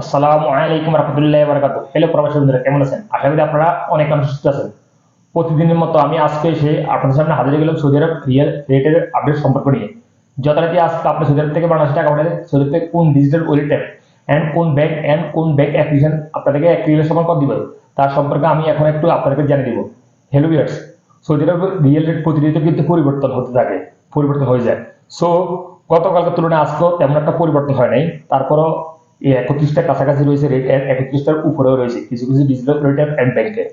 আসসালামু আলাইকুম রহমতুল্লাহ বারকাত হ্যালো প্রবাসী বন্ধুরা, কেমন আছেন? আশা করি আপনারা অনেক সুস্থ আছেন। প্রতিদিনের মতো আমি আজকে এসে আপনাদের সামনে হাজির গেলাম সৌদি আরব রিয়েল রেটের আপডেট সম্পর্ক নিয়ে। যথারীতি আজকে আপনি সৌদি আরব থেকে বাংলাদেশ টাকা পাঠালে সৌদি আরব থেকে কোন ডিজিটাল ওয়ালেট অ্যাপ অ্যান্ড কোন ব্যাংক অ্যান্ড কোন ব্যাংক অ্যাপ্লিকেশন আপনাদেরকে অ্যাক্টিভের সময় কত দিব। তার সম্পর্কে আমি এখন একটু আপনাদেরকে জানিয়ে দিব। Hello viewers Saudi Arab riyal rate প্রতিনিয়ত কিন্তু পরিবর্তন হতে থাকে, পরিবর্তন হয়ে যায়। সো গতকালকের তুলনায় আজকেও তেমন একটা পরিবর্তন হয় নাই। তারপরও এই একত্রিশটার কাছাকাছি রয়েছে রেট একত্রিশটার উপরেও রয়েছে। কিছু কিছু ডিজিটাল রেট অ্যান্ড ব্যাংকে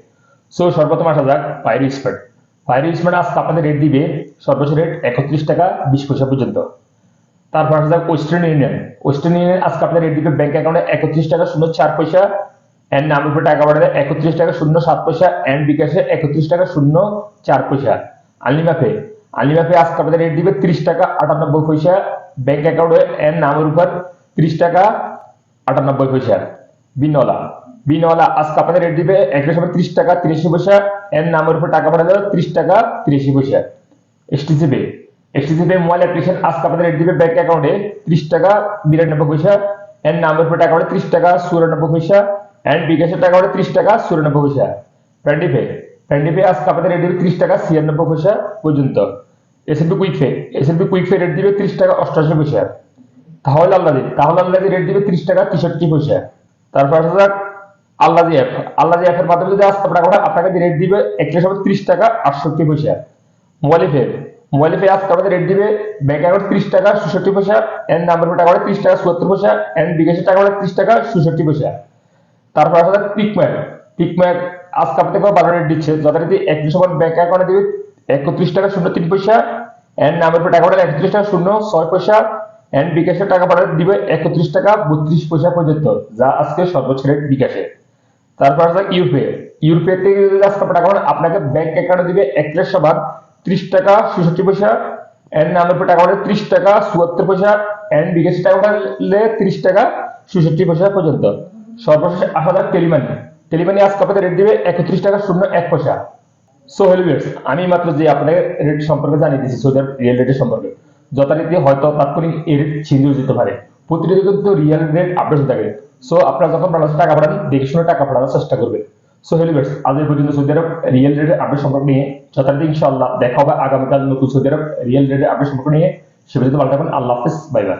সো সর্বপ্রথম আসা যাক ফায়ার স্পেড ফায়ার স্পেড আজকে আপনাদের রেট দিবে সর্বোচ্চ রেট একত্রিশ টাকা বিশ পয়সা পর্যন্ত। তারপর আসা যাক ওয়েস্টার্ন ইউনিয়ন ওয়েস্টার্ন ইউনিয়ন আজকে আপনাদের রেট দিবে ব্যাংক অ্যাকাউন্টে একত্রিশ টাকা শূন্য চার পয়সা এন্ড নামের উপরে টাকা পাঠালে একত্রিশ টাকা শূন্য সাত পয়সা অ্যান্ড বিকাশে একত্রিশ টাকা শূন্য চার পয়সা। আলিমাপে আলিমাপে আজকে আপনাদের রেট দিবে ত্রিশ টাকা আটানব্বই পয়সা। ব্যাংক অ্যাকাউন্টে অ্যান্ড নামের উপর ত্রিশ টাকা আটানব্বই পয়সা। বিনওয়ালা বিনওয়ালা আজকে আপনাদের রেট দিবে সময় ত্রিশ টাকা, তিরিশি পয়সা। এর নামের উপর টাকা পাঠালে ত্রিশ টাকা, তিরিশি পয়সা। STC pay STC mobile application আজকে আপনাদের রেট দিবে ব্যাংক অ্যাকাউন্টে ত্রিশ টাকা, বিরানব্বই পয়সা। এর নামের উপর টাকা পাঠালে ত্রিশ টাকা, চুরানব্বই পয়সা। এন্ড বিকাশের টাকা পাঠালে ত্রিশ টাকা, চুরানব্বই পয়সা। ফ্রেন্ডি পে ফ্রেন্ডি আজকে আপনাদের রেট দিবে ত্রিশ টাকা, ছিয়ানব্বই পয়সা পর্যন্ত। SLP quick pay SLP quick pay rate দিবে ত্রিশ টাকা, অষ্টাশি পয়সা। তাহলে আল্লাদি তাহলে আল্লাদি রেট দিবে ত্রিশ টাকা তেষট্টি পয়সা। তারপর আসা যাক আল্লাদি অ্যাপ আল্লাদি অ্যাপের মাধ্যমে যদি আসতে পাঠায় আপনাকে রেট দিবে, একটা সময় ত্রিশ টাকা আটষট্টি পয়সা। মোবাইল পে মোবাইল পে আজকে আমাদের রেট দিবে ব্যাংক অ্যাকাউন্ট ত্রিশ টাকা ষষট্টি পয়সা এন্ড নাম্বার টাকা পাঠায় ত্রিশ টাকা চুয়াত্তর পয়সা এন্ড বিকাশের টাকা করে ত্রিশ টাকা ষষট্টি পয়সা। তারপর আসা যাক পিকম্যাক পিকম্যাক আজকে আপনাকে বারো রেট দিচ্ছে। যথারীতি একত্রিশ সময় ব্যাংক অ্যাকাউন্টে দিবে একত্রিশ টাকা শূন্য তিন পয়সা এন্ড নাম্বার টাকা করে একত্রিশ টাকা শূন্য ছয় পয়সা এন্ড বিকাশের টাকা পাঠালে দিবে একত্রিশ টাকা, বত্রিশ পয়সা পর্যন্ত, যা আজকে সর্বোচ্চ রেট বিকাশে। তারপর আছে ইউপে ইউপে থেকে যদি আজকে টাকা পাঠান আপনাকে ব্যাংক অ্যাকাউন্টে দিবে একত্রিশ সমান ত্রিশ টাকা, ছেষট্টি পয়সা এন্ড নানব্বই টাকা পাঠালে ত্রিশ টাকা, চুয়াত্তর পয়সা এন্ড বিকাশের টাকা পাঠালে ত্রিশ টাকা, ছেষট্টি পয়সা পর্যন্ত। সর্বশেষ আসা যাক টেলিমানি। টেলিমানি আজকে আপনাদের রেট দিবে একত্রিশ টাকা, শূন্য এক পয়সা। সো হেলভিয়ার্স আমি মাত্র যে আপনাদের রেট সম্পর্কে জানিয়ে দিয়েছি সৌদি আরব রিয়েল রেটের সম্পর্কে। যথারীতি হয়তো তাৎক্ষণিক এর হয়ে যেতে পারে। প্রতিটি কিন্তু রিয়েল রেট আপডেট থাকে। সো আপনারা যখন বাংলাদেশে টাকা পাঠান দেখে শুনে টাকা পাঠানোর চেষ্টা করবেন। সো হেলভিয়ার্স আজ এই পর্যন্ত সৌদি আরব রিয়েল রেটের আপডেট সম্পর্ক নিয়ে যথারীতি ইনশাআল্লাহ দেখা হবে আগামীকাল নতুন সৌদি আরব রিয়েল রেটের আপডেট সম্পর্ক নিয়ে। সে পর্যন্ত ভালো থাকবেন, আল্লাহ হাফিজ বাই বাই